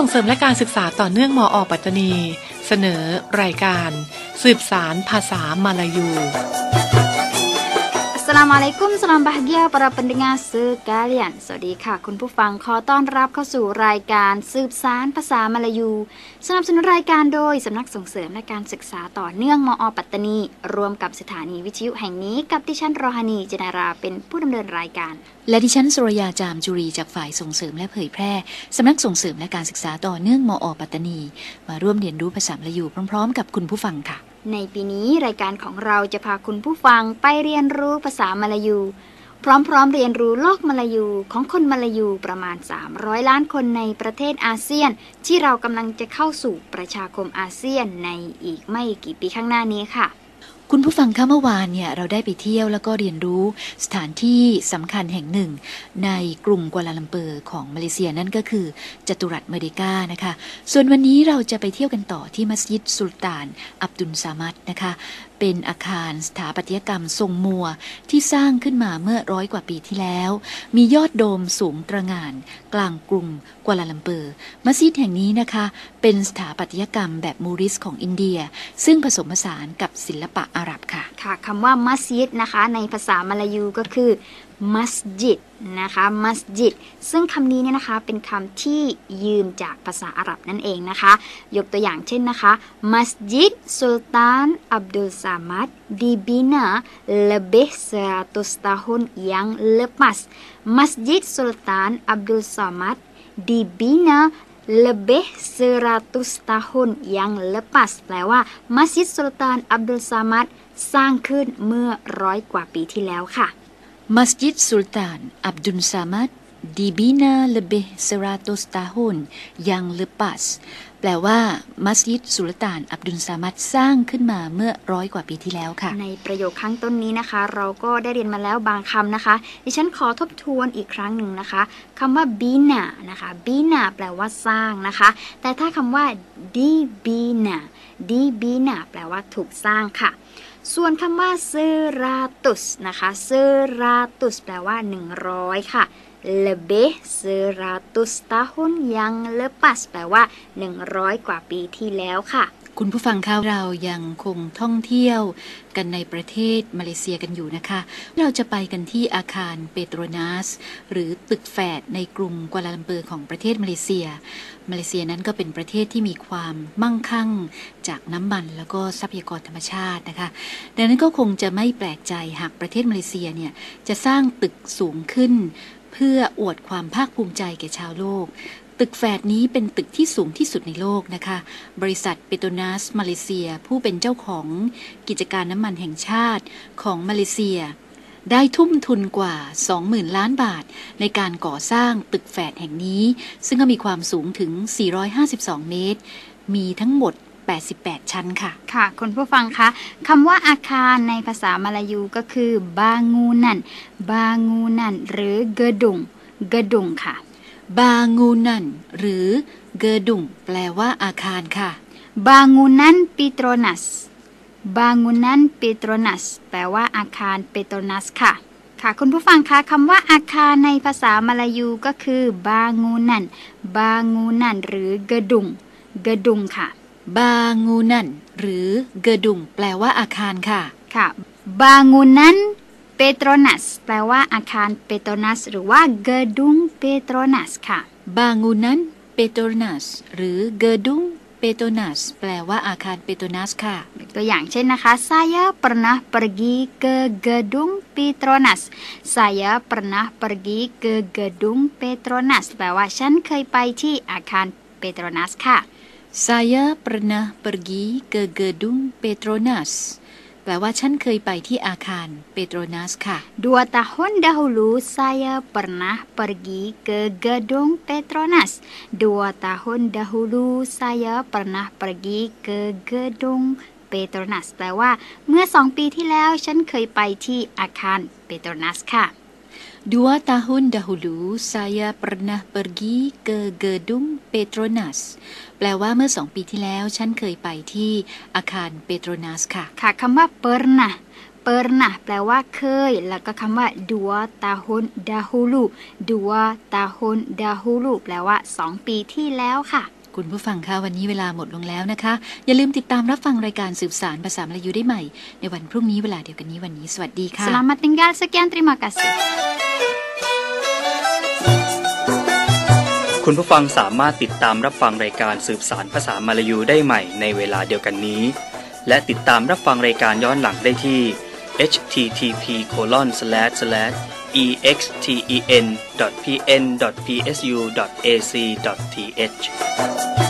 ส่งเสริมและการศึกษาต่อเนื่องมออปัตตานี เสนอรายการ สืบสารภาษามาลายู Assalamualaikum salam bahagia para pendengar sekalian สวัสดีค่ะ คุณผู้ฟังขอต้อนรับเข้าสู่รายการสืบสารภาษามาลายู สนับสนุนรายการโดย สำนักส่งเสริมและการศึกษาต่อเนื่องมอปัตตานี รวมกับสถานีวิทยุแห่งนี้กับดิฉันรอฮานีเจนาราเป็นผู้ดำเนินรายการ และดิฉันสุรยาจามจุรีจากฝ่ายส่งเสริมและเผยแพร่ สำนักส่งเสริมและการศึกษาต่อเนื่องมอปัตตานี มาร่วมเรียนรู้ภาษามลายูพร้อม ๆ กับคุณผู้ฟังค่ะ ในปีนี้รายการของเราจะพาคุณผู้ฟังไปเรียนรู้ภาษามลายู พร้อมๆเรียนรู้โลกมลายูของคนมลายูประมาณ 300 ล้านคนในประเทศอาเซียน ที่เรากำลังจะเข้าสู่ประชาคมอาเซียนในอีกไม่กี่ปีข้างหน้านี้ค่ะ คุณผู้ฟังคะเมื่อวานเนี่ยเราได้ไปเที่ยวแล้วก็เรียนรู้สถานที่สำคัญแห่งหนึ่ง ในกรุงกัวลาลัมเปอร์ของมาเลเซียนั่นก็คือจตุรัสเมดิกานะคะ ส่วนวันนี้เราจะไปเที่ยวกันต่อที่มัสยิดสุลต่านอับดุลสามัดนะคะ เป็นอาคารสถาปัตยกรรมทรงมัวที่สร้างขึ้นมาเมื่อร้อยกว่าปีที่แล้ว มียอดโดมสูงตระงาน กลางกรุงกัวลาลัมเปอร์ มัสยิดแห่งนี้นะคะ เป็นสถาปัตยกรรมแบบมูริสของอินเดีย ซึ่งผสมผสานกับศิลปะอาหรับค่ะ ค่ะคำว่ามัสยิดนะคะ ในภาษามาลายูก็คือ มัสยิดนะคะมัสยิดซึ่งคำนี้เนี่ยนะคะเป็นคำที่ยืมจากภาษาอาหรับนั่นเองนะคะ ยกตัวอย่างเช่นนะคะมัสยิดสุลตานอับดุลซามัด dibina lebih 100 tahun yang lepas Masjid Sultan Abdul Samad dibina lebih 100 tahun yang lepas แปลว่ามัสยิดสุลตานอับดุลซามัดสร้างขึ้นเมื่อร้อยกว่าปีที่แล้วค่ะ มัสยิดสุลต่านอับดุลซามัด dibina lebih 100 tahun yang lepas แปลว่า มัสยิดสุลต่านอับดุลซามัดสร้างขึ้นมาเมื่อร้อยกว่าปีที่แล้วค่ะ ในประโยคข้างต้นนี้นะคะ เราก็ได้เรียนมาแล้วบางคำนะคะ ดิฉันขอทบทวนอีกครั้งหนึ่งนะคะคำว่า bina นะคะ bina แปลว่าสร้างนะคะ แต่ถ้าคำว่า dibina dibina แปลว่าถูกสร้างค่ะ ส่วนคำว่าเซราตุสนะคะเซราตุสแปลว่า 100 ค่ะ lebih 100 tahun yang lepas แปลว่า 100 กว่าปีที่แล้วค่ะ คุณผู้ฟังคะเรายังคงท่องเที่ยวกันในประเทศมาเลเซียกันอยู่นะคะ เราจะไปกันที่อาคารเปโตรนัสหรือตึกแฝดในกรุงกัวลาลัมเปอร์ของประเทศมาเลเซีย มาเลเซียนั้นก็เป็นประเทศที่มีความมั่งคั่งจากน้ำมันแล้วก็ทรัพยากรธรรมชาตินะคะ ดังนั้นก็คงจะไม่แปลกใจหากประเทศมาเลเซียเนี่ยจะสร้างตึกสูงขึ้นเพื่ออวดความภาคภูมิใจแก่ชาวโลก ตึกแฝดนี้เป็นตึกที่สูงที่สุดในโลกนะคะ บริษัทเปโตนัสมาเลเซีย ผู้เป็นเจ้าของกิจการน้ำมันแห่งชาติของมาเลเซีย ได้ทุ่มทุนกว่า 20,000 ล้านบาท ในการก่อสร้างตึกแฝดแห่งนี้ ซึ่งก็มีความสูงถึง 452 เมตร มีทั้งหมด88 ชั้นค่ะ ค่ะ คุณผู้ฟังคะคำว่าอาคารในภาษามาลายูก็คือบางูนันบางูนันหรือเกดุงเกดุงค่ะ บางูนันหรือเกดุงแปลว่าอาคารค่ะ บางูนันปิโตรนัสบางูนันปิโตรนัสแปลว่าอาคารเปโตรนัสค่ะ ค่ะคุณผู้ฟังคะคำว่าอาคารในภาษามาลายูก็คือ บางูนันบางูนันหรือเกดุงเกดุงค่ะ บางูนันหรือเกดุงแปลว่าอาคารค่ะ ค่ะ บางูนัน เปโตรนัสแปลว่าอาคารเปโตรนัสหรือว่าเกดุงเปโตรนัสค่ะบางูนันเปโตรนัสหรือเกดุงเปโตรนัสแปลว่าอาคารเปโตรนัสค่ะ ตัวอย่างเช่นนะคะ saya pernah pergi ke gedung Petronas saya pernah pergi ke gedung Petronas แปลว่าฉันเคยไปที่อาคารเปโตรนัสค่ะ Saya pernah pergi ke gedung Petronas แปลว่าฉันเคยไปที่อาคารเปโตรนัสค่ะ Dua tahun dahulu saya pernah pergi ke gedung Petronas. Dua tahun dahulu saya pernah pergi ke gedung Petronas แปลว่า เมื่อสองปีที่แล้วฉันเคยไปที่อาคารเปโตรนัสค่ะ Dua tahun dahulu saya pernah pergi ke gedung Petronas แปลว่าเมื่อสองปีที่แล้วฉันเคยไปที่อาคารเปโตรนัสค่ะ ค่ะคำว่า pernah pernah แปลว่าเคย แล้วก็คำว่า dua tahun dahulu dua tahun dahulu แปลว่า2ปีที่แล้วค่ะ คุณผู้ฟังคะวันนี้เวลาหมดลงแล้วนะคะ อย่าลืมติดตามรับฟังรายการสืบสารภาษามลายูได้ใหม่ ในวันพรุ่งนี้เวลาเดียวกันนี้วันนี้สวัสดีค่ะ Selamat tinggal sekian terima kasih คุณผู้ฟังสามารถติดตามรับฟังรายการสืบสารภาษามาลายูได้ใหม่ในเวลาเดียวกันนี้ และติดตามรับฟังรายการย้อนหลังได้ที่ http colon slash slash exten.pn.psu.ac.th